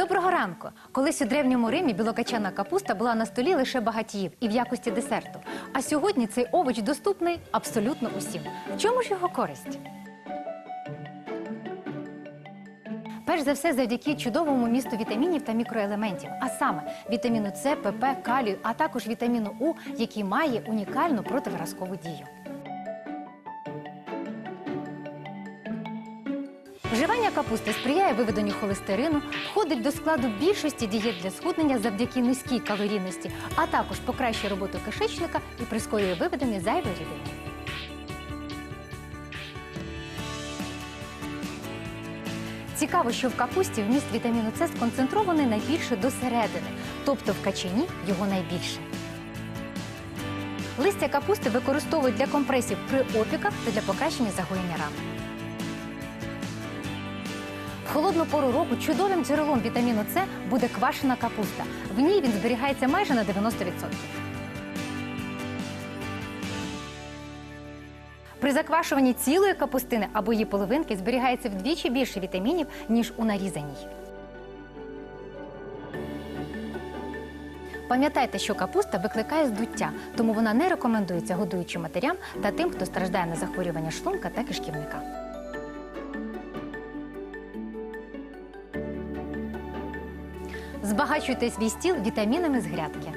Доброго ранку! Колись у древньому Римі білокачана капуста була на столі лише багатіїв і в якості десерту. А сьогодні цей овоч доступний абсолютно усім. В чому ж його користь? Перш за все, завдяки чудовому місту вітамінів та мікроелементів, а саме вітаміну С, ПП, калію, а також вітаміну У, який має унікальну противиразкову дію. Вживання капусти сприяє виведенню холестерину, входить до складу більшості дієт для схуднення завдяки низькій калорійності, а також покращує роботу кишечника і прискорює виведення зайвої рідини. Цікаво, що в капусті вміст вітаміну С сконцентрований найбільше до середини, тобто в качані його найбільше. Листя капусти використовують для компресів при опіках та для покращення загоєння ран. Холодну пору року чудовим джерелом вітаміну С буде квашена капуста. В ній він зберігається майже на 90%. При заквашуванні цілої капустини або її половинки зберігається вдвічі більше вітамінів, ніж у нарізаній. Пам'ятайте, що капуста викликає здуття, тому вона не рекомендується годуючим матерям та тим, хто страждає на захворювання шлунка та кишківника. Збагачуйте свій стіл вітамінами з грядки.